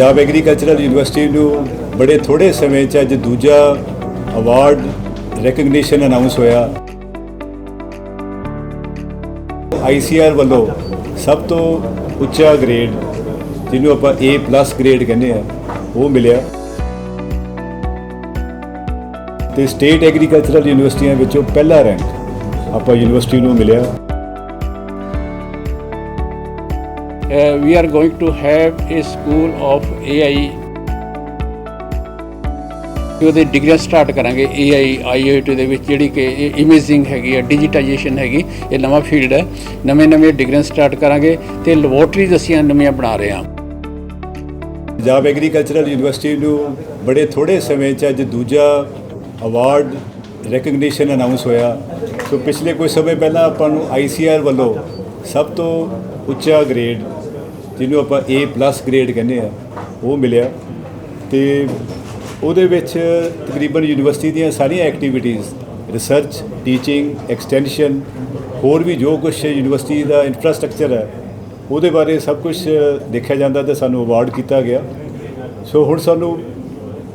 Punjab agricultural university ਨੂੰ ਬੜੇ ਥੋੜੇ ਸਮੇਂ 'ਚ ਅੱਜ ਦੂਜਾ ਅਵਾਰਡ ਰੈਕਗਨੀਸ਼ਨ ਅਨਾਉਂਸ ਹੋਇਆ। ICR ਵੱਲੋਂ ਸਭ ਤੋਂ ਉੱਚਾ ਗ੍ਰੇਡ ਜਿਹਨੂੰ ਆਪਾਂ A+ ਗ੍ਰੇਡ ਕਹਿੰਦੇ ਆ, ਉਹ ਮਿਲਿਆ। ਤੇ ਸਟੇਟ ਐਗਰੀਕਲਚਰਲ ਯੂਨੀਵਰਸਿਟੀਆਂ ਵਿੱਚੋਂ ਪਹਿਲਾ ਰੈਂਕ ਆਪਾਂ ਯੂਨੀਵਰਸਿਟੀ ਨੂੰ ਮਿਲਿਆ। Uh, we are going to have a school of AI ਤੇ ਉਹਦੇ ਡਿਗਰੀਆਂ ਸਟਾਰਟ ਕਰਾਂਗੇ AI IoT ਦੇ ਵਿੱਚ ਜਿਹੜੀ ਕਿ ਇਮੇਜਿੰਗ ਹੈਗੀ ਆ ਡਿਜੀਟਾਈਜੇਸ਼ਨ ਹੈਗੀ ਇਹ ਨਵਾਂ ਫੀਲਡ ਹੈ। ਨਵੇਂ ਨਵੇਂ ਡਿਗਰੀਆਂ ਸਟਾਰਟ ਕਰਾਂਗੇ ਤੇ ਲੈਬੋਰਟਰੀਜ਼ ਅਸੀਂ ਨਵੀਆਂ ਬਣਾ ਰਹੇ ਹਾਂ। ਪੰਜਾਬ ਐਗਰੀਕਲਚਰਲ ਯੂਨੀਵਰਸਿਟੀ ਨੂੰ ਬੜੇ ਥੋੜੇ ਸਮੇਂ 'ਚ ਅੱਜ ਦੂਜਾ ਅਵਾਰਡ ਰੈਕਗਨੀਸ਼ਨ ਅਨਾਉਂਸ ਹੋਇਆ। ਸੋ ਪਿਛਲੇ ਕੁਝ ਸਮੇਂ ਪਹਿਲਾਂ ਆਪਾਂ ਨੂੰ ICR ਵੱਲੋਂ ਸਭ ਤੋਂ ਉੱਚਾ ਗ੍ਰੇਡ ਜਿਹਨੂੰ ਆਪਾਂ A+ ਗ੍ਰੇਡ ਕਹਿੰਦੇ ਆ, ਉਹ ਮਿਲਿਆ ਤੇ ਉਹਦੇ ਵਿੱਚ ਤਕਰੀਬਨ ਯੂਨੀਵਰਸਿਟੀ ਦੀਆਂ ਸਾਰੀਆਂ ਐਕਟੀਵਿਟੀਆਂ ਰਿਸਰਚ ਟੀਚਿੰਗ ਐਕਸਟੈਂਸ਼ਨ ਹੋਰ ਵੀ ਜੋ ਕੁਝ ਯੂਨੀਵਰਸਿਟੀ ਦਾ ਇਨਫਰਾਸਟ੍ਰਕਚਰ ਹੈ, ਉਹਦੇ ਬਾਰੇ ਸਭ ਕੁਝ ਦੇਖਿਆ ਜਾਂਦਾ ਤੇ ਸਾਨੂੰ ਅਵਾਰਡ ਕੀਤਾ ਗਿਆ। ਸੋ ਹੁਣ ਸਾਨੂੰ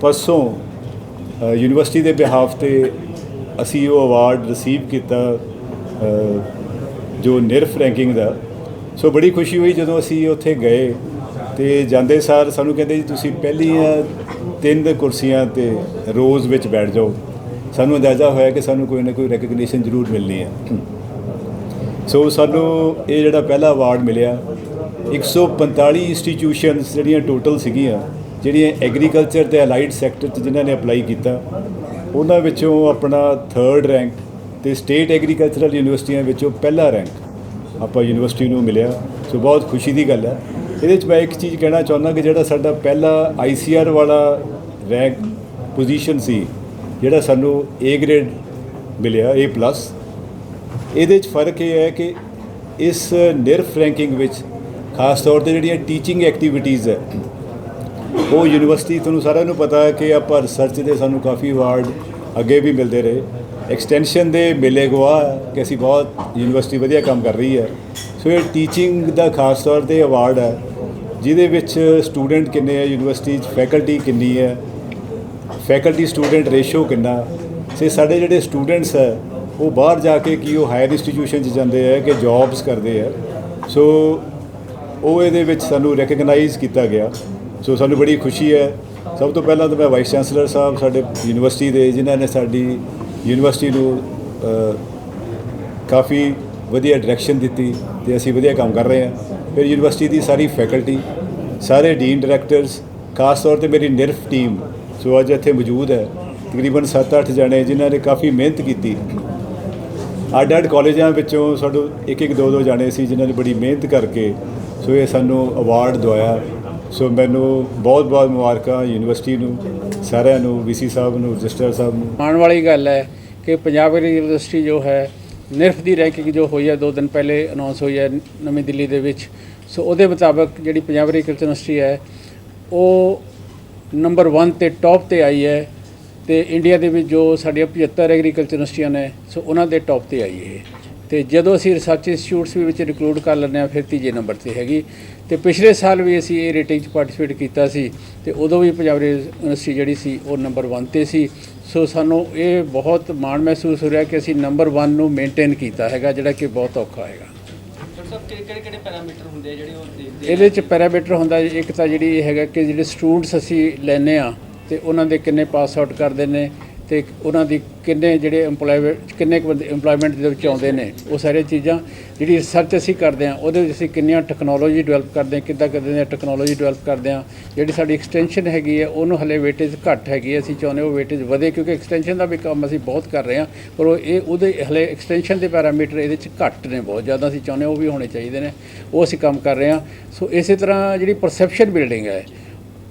ਪਰਸੋਂ ਯੂਨੀਵਰਸਿਟੀ ਦੇ ਬਿਹਾਫ ਤੇ ਅਸੀਂ ਉਹ ਅਵਾਰਡ ਰਿਸੀਵ ਕੀਤਾ ਜੋ ਨਿਰਫ ਰੈਂਕਿੰਗ ਦਾ। ਸੋ ਬੜੀ ਖੁਸ਼ੀ ਹੋਈ ਜਦੋਂ ਅਸੀਂ ਉੱਥੇ ਗਏ ਤੇ ਜਾਂਦੇ ਸਾਰ ਸਾਨੂੰ ਕਹਿੰਦੇ ਜੀ, ਤੁਸੀਂ ਪਹਿਲੀਆਂ ਤਿੰਨ ਕੁਰਸੀਆਂ ਤੇ ਰੋਜ਼ ਵਿੱਚ ਬੈਠ ਜਾਓ। ਸਾਨੂੰ ਅੰਦਾਜ਼ਾ ਹੋਇਆ ਕਿ ਸਾਨੂੰ ਕੋਈ ਨਾ ਕੋਈ ਰੈਕਗਨੀਸ਼ਨ ਜ਼ਰੂਰ ਮਿਲਣੀ ਹੈ। ਸੋ ਸਾਨੂੰ ਇਹ ਜਿਹੜਾ ਪਹਿਲਾ ਅਵਾਰਡ ਮਿਲਿਆ 145 ਇੰਸਟੀਟਿਊਸ਼ਨਸ ਜਿਹੜੀਆਂ ਟੋਟਲ ਸੀਗੀਆਂ, ਜਿਹੜੀਆਂ ਐਗਰੀਕਲਚਰ ਤੇ ਅਲਾਈਡ ਸੈਕਟਰ 'ਚ ਜਿਨ੍ਹਾਂ ਨੇ ਅਪਲਾਈ ਕੀਤਾ, ਉਹਨਾਂ ਵਿੱਚੋਂ ਆਪਣਾ 3rd ਰੈਂਕ ਤੇ ਸਟੇਟ ਐਗਰੀਕਲਚਰਲ ਯੂਨੀਵਰਸਿਟੀਆਂ ਵਿੱਚੋਂ ਪਹਿਲਾ ਰੈਂਕ ਆਪਾਂ ਯੂਨੀਵਰਸਿਟੀ ਨੂੰ ਮਿਲਿਆ। ਸੋ ਬਹੁਤ ਖੁਸ਼ੀ ਦੀ ਗੱਲ ਹੈ। ਇਹਦੇ 'ਚ ਮੈਂ ਇੱਕ ਚੀਜ਼ ਕਹਿਣਾ ਚਾਹੁੰਦਾ ਕਿ ਜਿਹੜਾ ਸਾਡਾ ਪਹਿਲਾ ICR ਵਾਲਾ ਰੈਂਕ ਪੋਜੀਸ਼ਨ ਸੀ, ਜਿਹੜਾ ਸਾਨੂੰ A ਗ੍ਰੇਡ ਮਿਲਿਆ, A+ ਇਹਦੇ 'ਚ ਫ਼ਰਕ ਇਹ ਹੈ ਕਿ ਇਸ ਨਿਰਫ ਰੈਂਕਿੰਗ ਵਿੱਚ ਖਾਸ ਤੌਰ ਤੇ ਜਿਹੜੀਆਂ ਟੀਚਿੰਗ ਐਕਟੀਵਿਟੀਜ਼ ਹੈ, ਉਹ ਯੂਨੀਵਰਸਿਟੀ ਤੁਹਾਨੂੰ ਸਾਰਿਆਂ ਨੂੰ ਪਤਾ ਹੈ ਕਿ ਆਪਾਂ ਰਿਸਰਚ ਦੇ ਸਾਨੂੰ ਕਾਫੀ ਅਵਾਰਡ ਅੱਗੇ ਵੀ ਮਿਲਦੇ ਰਹੇ। ਐਕਸਟੈਂਸ਼ਨ ਦੇ ਮਿਲੇ ਗਵਾ ਕਿ ਅਸੀਂ ਬਹੁਤ ਯੂਨੀਵਰਸਿਟੀ ਵਧੀਆ ਕੰਮ ਕਰ ਰਹੀ ਹੈ। ਸੋ ਇਹ ਟੀਚਿੰਗ ਦਾ ਖਾਸ ਤੌਰ ਤੇ ਅਵਾਰਡ ਹੈ, ਜਿਹਦੇ ਵਿੱਚ ਸਟੂਡੈਂਟ ਕਿੰਨੇ ਹੈ ਯੂਨੀਵਰਸਿਟੀ 'ਚ ਫੈਕਲਟੀ ਕਿੰਨੀ ਹੈ ਫੈਕਲਟੀ ਸਟੂਡੈਂਟ ਰੇਸ਼ੋ ਕਿੰਨਾ ਸੇ ਸਾਡੇ ਜਿਹੜੇ ਸਟੂਡੈਂਟਸ ਹੈ, ਉਹ ਬਾਹਰ ਜਾ ਕੇ ਕੀ ਉਹ ਹਾਇਰ ਇੰਸਟੀਟਿਊਸ਼ਨ 'ਚ ਜਾਂਦੇ ਆ ਕਿ ਜੌਬਸ ਕਰਦੇ ਆ ਸੋ ਉਹ ਇਹਦੇ ਵਿੱਚ ਸਾਨੂੰ ਰੈਕਗਨਾਈਜ਼ ਕੀਤਾ ਗਿਆ। ਸੋ ਸਾਨੂੰ ਬੜੀ ਖੁਸ਼ੀ ਹੈ। ਸਭ ਤੋਂ ਪਹਿਲਾਂ ਤਾਂ ਮੈਂ ਵਾਈਸ ਚਾਂਸਲਰ ਸਾਹਿਬ, ਸਾਡੇ ਯੂਨੀਵਰਸਿਟੀ ਦੇ, ਜਿਨ੍ਹਾਂ ਨੇ ਸਾਡੀ ਯੂਨੀਵਰਸਿਟੀ ਨੂੰ ਕਾਫੀ ਵਧੀਆ ਡਾਇਰੈਕਸ਼ਨ ਦਿੱਤੀ ਤੇ ਅਸੀਂ ਵਧੀਆ ਕੰਮ ਕਰ ਰਹੇ ਹਾਂ। ਫਿਰ ਯੂਨੀਵਰਸਿਟੀ ਦੀ ਸਾਰੀ ਫੈਕਲਟੀ ਸਾਰੇ ਡੀਨ ਡਾਇਰੈਕਟਰਸ ਖਾਸ ਤੌਰ ਤੇ ਮੇਰੀ ਨਿਰਫ ਟੀਮ ਸੋ ਅੱਜ ਇੱਥੇ ਮੌਜੂਦ ਹੈ, ਤਕਰੀਬਨ 7-8 ਜਣੇ ਜਿਨ੍ਹਾਂ ਨੇ ਕਾਫੀ ਮਿਹਨਤ ਕੀਤੀ। ਅੱਡ ਅੱਡ ਕਾਲਜਾਂ ਵਿੱਚੋਂ ਸਾਡੋ ਇੱਕ ਇੱਕ ਦੋ ਦੋ ਜਾਣੇ ਸੀ ਜਿਨ੍ਹਾਂ ਨੇ ਬੜੀ ਮਿਹਨਤ ਕਰਕੇ ਸੋ ਇਹ ਸਾਨੂੰ ਅਵਾਰਡ ਦਵਾਇਆ। ਸੋ ਮੈਨੂੰ ਬਹੁਤ ਬਹੁਤ ਮੁਬਾਰਕਾਂ ਯੂਨੀਵਰਸਿਟੀ ਨੂੰ, ਸਾਰਿਆਂ ਨੂੰ ਵੀਸੀ ਸਾਹਿਬ ਨੂੰ, ਰਜਿਸਟਰ ਸਾਹਿਬ ਨੂੰ। ਆਉਣ ਵਾਲੀ ਗੱਲ ਹੈ ਕਿ ਪੰਜਾਬ ਯੂਨੀਵਰਸਿਟੀ ਜੋ ਹੈ ਨਿਰਫ ਦੀ ਰੈਂਕਿੰਗ ਜੋ ਹੋਈ ਹੈ, ਦੋ ਦਿਨ ਪਹਿਲੇ ਅਨਾਉਂਸ ਹੋਈ ਹੈ ਨਵੀਂ ਦਿੱਲੀ ਦੇ ਵਿੱਚ। ਸੋ ਉਹਦੇ ਮੁਤਾਬਕ ਜਿਹੜੀ ਪੰਜਾਬ ਐਗਰੀਕਲਚਰ ਯੂਨੀਵਰਸਿਟੀ ਹੈ, ਉਹ ਨੰਬਰ 1 ਤੇ ਟੌਪ ਤੇ ਆਈ ਹੈ ਤੇ ਇੰਡੀਆ ਦੇ ਵਿੱਚ ਜੋ ਸਾਡੀਆਂ 75 ਐਗਰੀਕਲਚਰ ਯੂਨੀਵਰਸਿਟੀਆਂ ਨੇ ਸੋ ਉਹਨਾਂ ਦੇ ਟੌਪ ਤੇ ਆਈ ਹੈ ਤੇ ਜਦੋਂ ਅਸੀਂ ਰਿਸਰਚ ਇੰਸਟੀਚਿਊਟਸ ਵੀ ਵਿੱਚ ਰਿਕਰੂਟ ਕਰ ਲੈਂਦੇ ਹਾਂ ਫਿਰ ਤੀਜੇ ਨੰਬਰ ਤੇ ਹੈਗੀ ਤੇ ਪਿਛਲੇ ਸਾਲ ਵੀ ਅਸੀਂ ਇਹ ਰੇਟਿੰਗ 'ਚ ਪਾਰਟਿਸਿਪੇਟ ਕੀਤਾ ਸੀ ਤੇ ਉਦੋਂ ਵੀ ਪੰਜਾਬ ਯੂਨੀਵਰਸਿਟੀ ਜਿਹੜੀ ਸੀ ਉਹ ਨੰਬਰ 1 ਤੇ ਸੀ ਸੋ ਸਾਨੂੰ ਇਹ ਬਹੁਤ ਮਾਣ ਮਹਿਸੂਸ ਹੋ ਰਿਹਾ ਕਿ ਅਸੀਂ ਨੰਬਰ 1 ਨੂੰ ਮੇਨਟੇਨ ਕੀਤਾ ਹੈਗਾ ਜਿਹੜਾ ਕਿ ਬਹੁਤ ਔਖਾ ਹੈਗਾ ਡਾਕਟਰ ਸਾਹਿਬ ਕਿਹੜੇ ਕਿਹੜੇ ਕਿਹੜੇ ਪੈਰਾਮੀਟਰ ਹੁੰਦੇ ਆ ਜਿਹੜੇ ਉਹ ਦੇਖਦੇ ਆ? ਇਹਦੇ ਚ ਪੈਰਾਮੀਟਰ ਹੁੰਦਾ ਇੱਕ ਤਾਂ ਜਿਹੜੀ ਇਹ ਹੈਗਾ ਕਿ ਜਿਹੜੇ ਸਟੂਡੈਂਟਸ ਅਸੀਂ ਲੈਨੇ ਆ ਤੇ ਉਹਨਾਂ ਦੇ ਕਿੰਨੇ ਪਾਸ ਆਊਟ ਕਰਦੇ ਨੇ ਤੇ ਉਹਨਾਂ ਦੀ ਕਿੰਨੇ ਜਿਹੜੇ EMPLOYMENT ਕਿੰਨੇ ਕੁ ਬੰਦੇ EMPLOYMENT ਦੇ ਵਿੱਚ ਆਉਂਦੇ ਨੇ, ਉਹ ਸਾਰੇ ਚੀਜ਼ਾਂ ਜਿਹੜੀ ਰਿਸਰਚ ਅਸੀਂ ਕਰਦੇ ਆ ਉਹਦੇ ਵਿੱਚ ਅਸੀਂ ਕਿੰਨੀਆਂ ਟੈਕਨੋਲੋਜੀ ਡਿਵੈਲਪ ਕਰਦੇ ਆ ਕਿੱਦਾਂ ਕਰਦੇ ਆ ਟੈਕਨੋਲੋਜੀ ਡਿਵੈਲਪ ਕਰਦੇ ਆ ਜਿਹੜੀ ਸਾਡੀ ਐਕਸਟੈਂਸ਼ਨ ਹੈਗੀ ਹੈ, ਉਹਨੂੰ ਹਲੇ ਵੇਟੇਜ ਘੱਟ ਹੈਗੀ ਹੈ, ਅਸੀਂ ਚਾਹੁੰਦੇ ਉਹ ਵੇਟੇਜ ਵਧੇ, ਕਿਉਂਕਿ ਐਕਸਟੈਂਸ਼ਨ ਦਾ ਵੀ ਕੰਮ ਅਸੀਂ ਬਹੁਤ ਕਰ ਰਹੇ ਆ ਪਰ ਉਹ ਇਹ, ਉਹਦੇ ਹਲੇ ਐਕਸਟੈਂਸ਼ਨ ਦੇ ਪੈਰਾਮੀਟਰ ਇਹਦੇ ਚ ਘੱਟ ਨੇ ਬਹੁਤ ਜ਼ਿਆਦਾ, ਅਸੀਂ ਚਾਹੁੰਦੇ ਉਹ ਵੀ ਹੋਣੇ ਚਾਹੀਦੇ ਨੇ, ਉਹ ਅਸੀਂ ਕੰਮ ਕਰ ਰਹੇ ਆ ਸੋ ਇਸੇ ਤਰ੍ਹਾਂ ਜਿਹੜੀ ਪਰਸੈਪਸ਼ਨ ਬਿਲਡਿੰਗ ਹੈ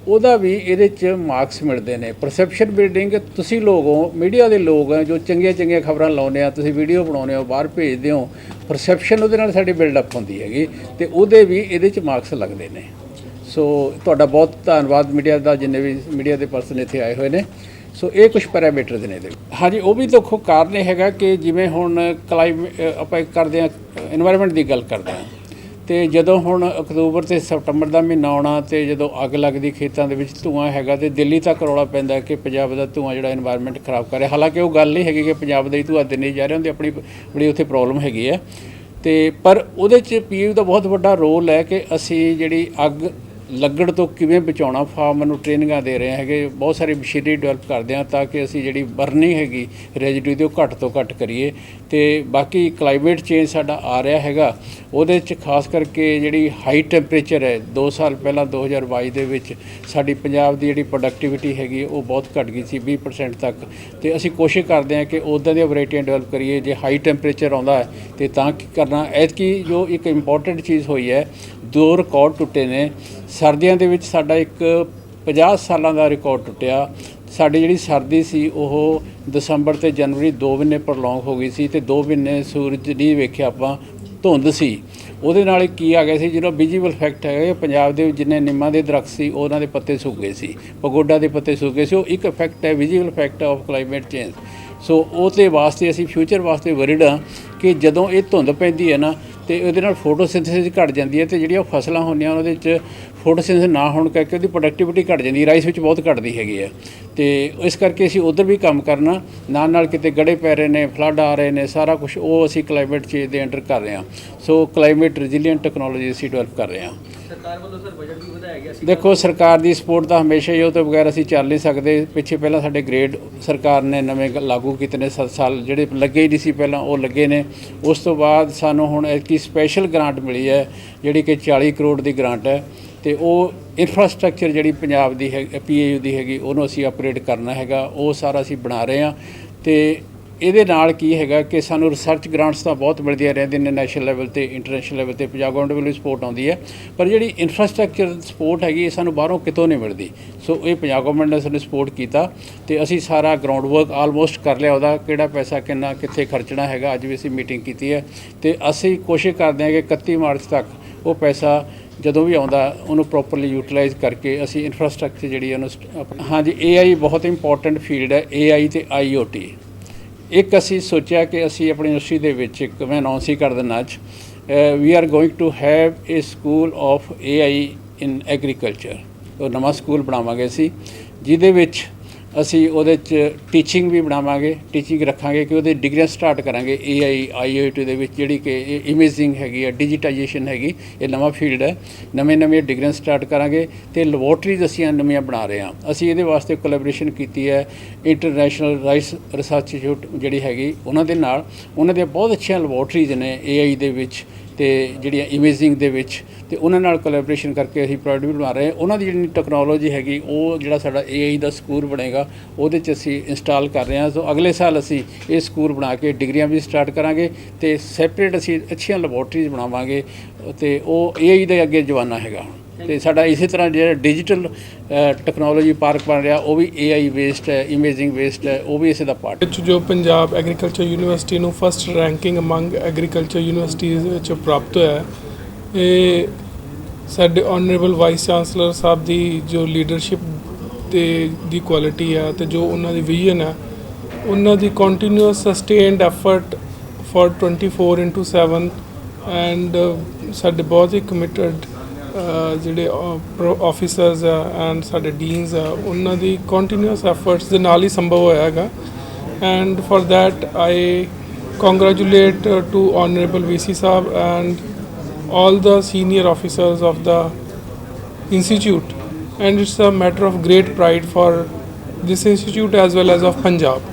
ਉਹਦਾ ਵੀ ਇਹਦੇ 'ਚ ਮਾਰਕਸ ਮਿਲਦੇ ਨੇ। ਪਰਸੈਪਸ਼ਨ ਬਿਲਡਿੰਗ ਤੁਸੀਂ ਲੋਕ ਹੋ ਮੀਡੀਆ ਦੇ ਲੋਕ ਆ, ਜੋ ਚੰਗੀਆਂ ਚੰਗੀਆਂ ਖਬਰਾਂ ਲਾਉਂਦੇ ਆ, ਤੁਸੀਂ ਵੀਡੀਓ ਬਣਾਉਂਦੇ ਹੋ, ਬਾਹਰ ਭੇਜਦੇ ਹੋ ਪਰਸੈਪਸ਼ਨ ਉਹਦੇ ਨਾਲ ਸਾਡੀ ਬਿਲਡ ਅਪ ਹੁੰਦੀ ਹੈਗੀ ਤੇ ਉਹਦੇ ਵੀ ਇਹਦੇ 'ਚ ਮਾਰਕਸ ਲੱਗਦੇ ਨੇ। ਸੋ ਤੁਹਾਡਾ ਬਹੁਤ ਧੰਨਵਾਦ ਮੀਡੀਆ ਦਾ, ਜਿੰਨੇ ਵੀ ਮੀਡੀਆ ਦੇ ਪਰਸਨ ਇੱਥੇ ਆਏ ਹੋਏ ਨੇ। ਸੋ ਇਹ ਕੁਝ ਪੈਰਾਮੀਟਰਸ ਨੇ ਇਹਦੇ ਹਾਂਜੀ, ਉਹ ਵੀ ਦੇਖੋ ਕਾਰਨ ਇਹ ਹੈਗਾ ਕਿ ਜਿਵੇਂ ਹੁਣ ਕਲਾਈਮ ਆਪਾਂ ਕਰਦੇ ਆ এনवायरमेंट ਦੀ ਗੱਲ ਕਰਦੇ ਆ ਤੇ ਜਦੋਂ ਹੁਣ ਅਕਤੂਬਰ ਤੇ ਸਤੰਬਰ ਦਾ ਮਹੀਨਾ ਆਉਣਾ ਤੇ ਜਦੋਂ ਅੱਗ ਲੱਗਦੀ ਖੇਤਾਂ ਦੇ ਵਿੱਚ ਧੂਆਂ ਹੈਗਾ ਤੇ ਦਿੱਲੀ ਤੱਕ ਰੌਲਾ ਪੈਂਦਾ ਕਿ ਪੰਜਾਬ ਦਾ ਧੂਆਂ ਜਿਹੜਾ এনवायरमेंट ਖਰਾਬ ਕਰ ਰਿਹਾ। ਹਾਲਾਂਕਿ ਉਹ ਗੱਲ ਨਹੀਂ ਹੈਗੀ ਕਿ ਪੰਜਾਬ ਦਾ ਹੀ ਧੂਆਂ ਦਿੰਨੇ ਜਾ ਰਹੇ ਹੁੰਦੇ, ਆਪਣੀ ਬੜੀ ਉੱਥੇ ਪ੍ਰੋਬਲਮ ਹੈਗੀ ਹੈ। ਤੇ ਪਰ ਉਹਦੇ ਚ ਪੀਯੂ ਦਾ ਬਹੁਤ ਵੱਡਾ ਰੋਲ ਹੈ ਕਿ ਅਸੀਂ ਜਿਹੜੀ ਅੱਗ ਲੱਗਣ ਤੋਂ ਕਿਵੇਂ ਬਚਾਉਣਾ ਫਾਰਮਰ ਨੂੰ ਟ੍ਰੇਨਿੰਗਾਂ ਦੇ ਰਹੇ ਹੈਗੇ, ਬਹੁਤ ਸਾਰੇ ਮਸ਼ੀਨਰੀ ਡਿਵੈਲਪ ਕਰਦੇ ਆ ਤਾਂ ਕਿ ਅਸੀਂ ਜਿਹੜੀ ਬਰਨਿੰਗ ਹੈਗੀ ਰੈਜੀਡਿਊ ਦੀ ਉਹ ਘੱਟ ਤੋਂ ਘੱਟ ਕਰੀਏ। ਤੇ ਬਾਕੀ ਕਲਾਈਮੇਟ ਚੇਂਜ ਸਾਡਾ ਆ ਰਿਹਾ ਹੈਗਾ, ਉਹਦੇ ਚ ਖਾਸ ਕਰਕੇ ਜਿਹੜੀ ਹਾਈ ਟੈਂਪਰੇਚਰ ਹੈ 2 ਸਾਲ ਪਹਿਲਾਂ 2022 ਦੇ ਵਿੱਚ ਸਾਡੀ ਪੰਜਾਬ ਦੀ ਜਿਹੜੀ ਪ੍ਰੋਡਕਟਿਵਿਟੀ ਹੈਗੀ ਉਹ ਬਹੁਤ ਘਟ ਗਈ ਸੀ 20% ਤੱਕ। ਤੇ ਅਸੀਂ ਕੋਸ਼ਿਸ਼ ਕਰਦੇ ਹਾਂ ਕਿ ਉੱਦਾਂ ਦੀਆਂ ਵੈਰਾਈਟੀਆਂ ਡਿਵੈਲਪ ਕਰੀਏ, ਜੇ ਹਾਈ ਟੈਂਪਰੇਚਰ ਆਉਂਦਾ ਹੈ, ਤੇ ਤਾਂ ਕੀ ਕਰਨਾ। ਐਤਕੀ ਜੋ ਇੱਕ ਇੰਪੋਰਟੈਂਟ ਚੀਜ਼ ਹੋਈ ਹੈ, ਦੋ ਰਿਕਾਰਡ ਟੁੱਟੇ ਨੇ। ਸਰਦੀਆਂ ਦੇ ਵਿੱਚ ਸਾਡਾ ਇੱਕ 50 ਸਾਲਾਂ ਦਾ ਰਿਕਾਰਡ ਟੁੱਟਿਆ ਸਾਡੀ ਜਿਹੜੀ ਸਰਦੀ ਸੀ, ਉਹ ਦਸੰਬਰ ਤੇ ਜਨਵਰੀ ਦੋ ਮਹੀਨੇ ਪ੍ਰੋਲੋਂਗ ਹੋ ਗਈ ਸੀ ਤੇ ਦੋ ਮਹੀਨੇ ਸੂਰਜ ਨਹੀਂ ਵੇਖਿਆ ਆਪਾਂ, ਧੁੰਦ ਸੀ। ਉਹਦੇ ਨਾਲ ਕੀ ਆ ਗਿਆ ਸੀ, ਜਿਹੜਾ ਵਿਜੀਬਲ ਫੈਕਟ ਹੈਗਾ ਇਹ ਪੰਜਾਬ ਦੇ ਜਿੰਨੇ ਨਿੰਮਾਂ ਦੇ ਦਰਖਤ ਸੀ, ਉਹਨਾਂ ਦੇ ਪੱਤੇ ਸੁੱਕ ਗਏ ਸੀ, ਪਗੋਡਾ ਦੇ ਪੱਤੇ ਸੁੱਕ ਗਏ ਸੀ, ਉਹ ਇੱਕ ਇਫੈਕਟ ਹੈ visible fact of climate change so ਉਹਦੇ ਵਾਸਤੇ ਅਸੀਂ ਫਿਊਚਰ ਵਾਸਤੇ ਵਰਿਡ ਹਾਂ ਕਿ ਜਦੋਂ ਇਹ ਧੁੰਦ ਪੈਂਦੀ ਹੈ ਨਾ ਤੇ ਉਹਦੇ ਨਾਲ ਫੋਟੋਸਿੰਥੇਸਿਸ ਘਟ ਜਾਂਦੀ ਹੈ ਤੇ ਜਿਹੜੀਆਂ ਫਸਲਾਂ ਹੁੰਦੀਆਂ ਉਹਦੇ ਦੇ ਵਿੱਚ ਫੋਟੋਸਿੰਥੇਸਿਸ ਨਾ ਹੋਣ ਕਰਕੇ ਉਹਦੀ ਪ੍ਰੋਡਕਟਿਵਿਟੀ ਘਟ ਜਾਂਦੀ ਹੈ ਰਾਈਸ ਵਿੱਚ ਬਹੁਤ ਘਟਦੀ ਹੈਗੀ ਹੈ। ਤੇ ਇਸ ਕਰਕੇ ਅਸੀਂ ਉਧਰ ਵੀ ਕੰਮ ਕਰਨਾ ਨਾਲ ਨਾਲ ਕਿਤੇ ਗੜੇ ਪੈ ਰਹੇ ਨੇ ਫਲੱਡ ਆ ਰਹੇ ਨੇ, ਸਾਰਾ ਕੁਝ ਉਹ ਅਸੀਂ ਕਲਾਈਮੇਟ ਚੇਂਜ ਦੇ ਅੰਡਰ ਕਰ ਰਹੇ ਹਾਂ। ਸੋ ਕਲਾਈਮੇਟ ਰੈਜ਼ਿਲੀਐਂਟ ਟੈਕਨੋਲੋਜੀ ਅਸੀਂ ਡਿਵੈਲਪ ਕਰ ਰਹੇ ਹਾਂ। ਸਰਕਾਰ ਵੱਲੋਂ ਸਰ ਬਜਟ ਵੀ ਵਧਾਇਆ ਗਿਆ ਸੀ। ਦੇਖੋ, ਸਰਕਾਰ ਦੀ ਸਪੋਰਟ ਤਾਂ ਹਮੇਸ਼ਾ ਹੀ ਉਹ ਤੋਂ ਬਗੈਰ ਅਸੀਂ ਚੱਲ ਨਹੀਂ ਸਕਦੇ। ਪਿੱਛੇ ਪਹਿਲਾਂ ਸਾਡੇ ਗ੍ਰੇਡ ਸਰਕਾਰ ਨੇ ਨਵੇਂ ਲਾਗੂ ਕੀਤੇ ਨੇ 7 ਸਾਲ ਜਿਹੜੇ ਲੱਗੇ ਹੀ ਨਹੀਂ ਸੀ ਪਹਿਲਾਂ, ਉਹ ਲੱਗੇ ਨੇ। ਉਸ ਤੋਂ ਬਾਅਦ ਸਾਨੂੰ ਹੁਣ ਇੱਕ ਸਪੈਸ਼ਲ ਗ੍ਰਾਂਟ ਮਿਲੀ ਹੈ, ਜਿਹੜੀ ਕਿ 40 ਕਰੋੜ ਦੀ ਗ੍ਰਾਂਟ ਹੈ। ਤੇ ਉਹ ਇਨਫਰਾਸਟ੍ਰਕਚਰ ਜਿਹੜੀ ਪੰਜਾਬ ਦੀ ਹੈ ਪੀਏਯੂ ਦੀ ਹੈਗੀ, ਉਹਨੂੰ ਅਸੀਂ ਅਪਗ੍ਰੇਡ ਕਰਨਾ ਹੈਗਾ। ਉਹ ਸਾਰਾ ਅਸੀਂ ਬਣਾ ਰਹੇ ਹਾਂ। ਤੇ ਇਹਦੇ ਨਾਲ ਕੀ ਹੈਗਾ ਕਿ ਸਾਨੂੰ ਰਿਸਰਚ ਗ੍ਰਾਂਟਸ ਤਾਂ ਬਹੁਤ ਮਿਲਦੀਆਂ ਰਹਿੰਦੀਆਂ ਨੇ ਨੈਸ਼ਨਲ ਲੈਵਲ ਤੇ ਇੰਟਰਨੈਸ਼ਨਲ ਲੈਵਲ ਤੇ, ਪੰਜਾਬ ਗਵਰਨਮੈਂਟ ਵੱਲੋਂ ਸਪੋਰਟ ਆਉਂਦੀ ਹੈ। ਪਰ ਜਿਹੜੀ ਇਨਫਰਾਸਟ੍ਰਕਚਰ ਸਪੋਰਟ ਹੈਗੀ ਇਹ ਸਾਨੂੰ ਬਾਹਰੋਂ ਕਿਤੋਂ ਨਹੀਂ ਮਿਲਦੀ। ਸੋ ਇਹ ਪੰਜਾਬ ਗਵਰਨਮੈਂਟ ਨੇ ਸਾਨੂੰ ਸਪੋਰਟ ਕੀਤਾ ਤੇ ਅਸੀਂ ਸਾਰਾ ਗਰਾਊਂਡ ਵਰਕ ਆਲਮੋਸਟ ਕਰ ਲਿਆ ਉਹਦਾ, ਕਿਹੜਾ ਪੈਸਾ, ਕਿੰਨਾ, ਕਿੱਥੇ ਖਰਚਣਾ ਹੈਗਾ, ਅੱਜ ਵੀ ਅਸੀਂ ਮੀਟਿੰਗ ਕੀਤੀ ਹੈ। ਤੇ ਅਸੀਂ ਕੋਸ਼ਿਸ਼ ਕਰਦੇ ਹਾਂ ਕਿ 31 ਮਾਰਚ ਤੱਕ ਉਹ ਪੈਸਾ ਜਦੋਂ ਵੀ ਆਉਂਦਾ, ਉਹਨੂੰ ਪ੍ਰੋਪਰਲੀ ਯੂਟਿਲਾਈਜ਼ ਕਰਕੇ ਅਸੀਂ ਇਨਫਰਾਸਟ੍ਰਕਚਰ ਜਿਹੜੀ ਹੈ ਉਹਨੂੰ ਸਟ- ਆਪਣਾ- ਹਾਂਜੀ AI ਬਹੁਤ ਇੰਪੋਰਟੈਂਟ ਫੀਲਡ ਹੈ AI ਤੇ IoT ਇੱਕ ਅਸੀਂ ਸੋਚਿਆ ਕਿ ਅਸੀਂ ਆਪਣੀ ਯੂਨੀਵਰਸਿਟੀ ਦੇ ਵਿੱਚ ਇੱਕ ਮੈਂ ਅਨਾਉਂਸ ਹੀ ਕਰ ਦਿੰਦਾ ਅੱਜ we are going to have a school of AI in agriculture ਉਹ ਨਵਾਂ ਸਕੂਲ ਬਣਾਵਾਂਗੇ ਸੀ ਜਿਹਦੇ ਵਿੱਚ ਅਸੀਂ ਉਹਦੇ ਚ ਟੀਚਿੰਗ ਵੀ ਬਣਾਵਾਂਗੇ ਟੀਚਿੰਗ ਰੱਖਾਂਗੇ ਕਿ ਉਹਦੇ ਡਿਗਰੀਆਂ ਸਟਾਰਟ ਕਰਾਂਗੇ AI IoT ਦੇ ਵਿੱਚ ਜਿਹੜੀ ਕਿ ਇਮੇਜਿੰਗ ਹੈਗੀ ਹੈ ਡਿਜੀਟਾਈਜੇਸ਼ਨ ਹੈਗੀ, ਇਹ ਨਵਾਂ ਫੀਲਡ ਹੈ। ਨਵੇਂ ਨਵੇਂ ਡਿਗਰੀਆਂ ਸਟਾਰਟ ਕਰਾਂਗੇ ਤੇ ਲੈਬੋਰਟਰੀਜ਼ ਅਸੀਂ ਨਵੀਆਂ ਬਣਾ ਰਹੇ ਹਾਂ। ਅਸੀਂ ਇਹਦੇ ਵਾਸਤੇ ਕੋਲੈਬੋਰੇਸ਼ਨ ਕੀਤੀ ਹੈ ਇੰਟਰਨੈਸ਼ਨਲ ਰਾਈਸ ਰਿਸਰਚ ਇੰਸਟੀਚਿਊਟ ਜਿਹੜੀ ਹੈਗੀ, ਉਹਨਾਂ ਦੇ ਨਾਲ। ਉਹਨਾਂ ਦੀਆਂ ਬਹੁਤ ਅੱਛੀਆਂ ਲੈਬੋਰਟਰੀਜ਼ ਨੇ AI ਦੇ ਵਿੱਚ। ਤੇ ਜਿਹੜੀਆਂ ਇਮੇਜਿੰਗ ਦੇ ਵਿੱਚ ਤੇ ਉਹਨਾਂ ਨਾਲ ਕੋਲੈਬੋਰੇਸ਼ਨ ਕਰਕੇ ਅਸੀਂ ਪ੍ਰੋਡਕਟ ਵੀ ਬਣਾ ਰਹੇ ਹਾਂ। ਉਹਨਾਂ ਦੀ ਜਿਹੜੀ ਟੈਕਨੋਲੋਜੀ ਹੈਗੀ, ਉਹ ਜਿਹੜਾ ਸਾਡਾ AI ਦਾ ਸਕੂਲ ਬਣੇਗਾ, ਉਹਦੇ ਚ ਅਸੀਂ ਇੰਸਟਾਲ ਕਰ ਰਹੇ ਹਾਂ। ਸੋ ਅਗਲੇ ਸਾਲ ਅਸੀਂ ਇਹ ਸਕੂਲ ਬਣਾ ਕੇ ਡਿਗਰੀਆਂ ਵੀ ਸਟਾਰਟ ਕਰਾਂਗੇ ਤੇ ਸੈਪਰੇਟ ਅਸੀਂ ਅੱਛੀਆਂ ਲੈਬੋਰਟਰੀਜ਼ ਬਣਾਵਾਂਗੇ ਤੇ ਉਹ AI ਦੇ ਅੱਗੇ ਜਵਾਨਾ ਹੈਗਾ ਤੇ ਸਾਡਾ ਇਸੇ ਤਰ੍ਹਾਂ ਜਿਹੜਾ ਡਿਜੀਟਲ ਟੈਕਨੋਲੋਜੀ ਪਾਰਕ ਬਣ ਰਿਹਾ, ਉਹ ਵੀ AI ਬੇਸਡ ਹੈ ਇਮੇਜਿੰਗ ਬੇਸਡ ਹੈ, ਉਹ ਵੀ ਇਸੇ ਦਾ ਪਾਰਟ ਵਿੱਚ ਜੋ ਪੰਜਾਬ ਐਗਰੀਕਲਚਰ ਯੂਨੀਵਰਸਿਟੀ ਨੂੰ first ranking among agriculture universities ਵਿੱਚ ਪ੍ਰਾਪਤ ਹੋਇਆ ਹੈ। ਇਹ ਸਾਡੇ ਆਨਰੇਬਲ ਵਾਈਸ ਚਾਂਸਲਰ ਸਾਹਿਬ ਦੀ ਜੋ ਲੀਡਰਸ਼ਿਪ ਤੇ ਦੀ ਕੁਆਲਿਟੀ ਆ ਤੇ ਜੋ ਉਹਨਾਂ ਦੀ ਵਿਜ਼ਨ ਹੈ, ਉਹਨਾਂ ਦੀ continuous sustained effort for 24/7 and ਸਾਡੇ ਬਹੁਤ ਹੀ ਕਮਿਟਡ ਜਿਹੜੇ ਆਫੀਸਰਸ ਆ ਐਂਡ ਸਾਡੇ ਡੀਨਸ ਆ ਉਹਨਾਂ ਦੀ ਕੰਟੀਨਿਊਸ ਐਫਰਟਸ ਦੇ ਨਾਲ ਹੀ ਸੰਭਵ ਹੋਇਆ ਹੈਗਾ and for that I congratulate uh, to Honorable VC Saab and all the senior officers of the institute and it's a matter of great pride for this institute as well as of Punjab.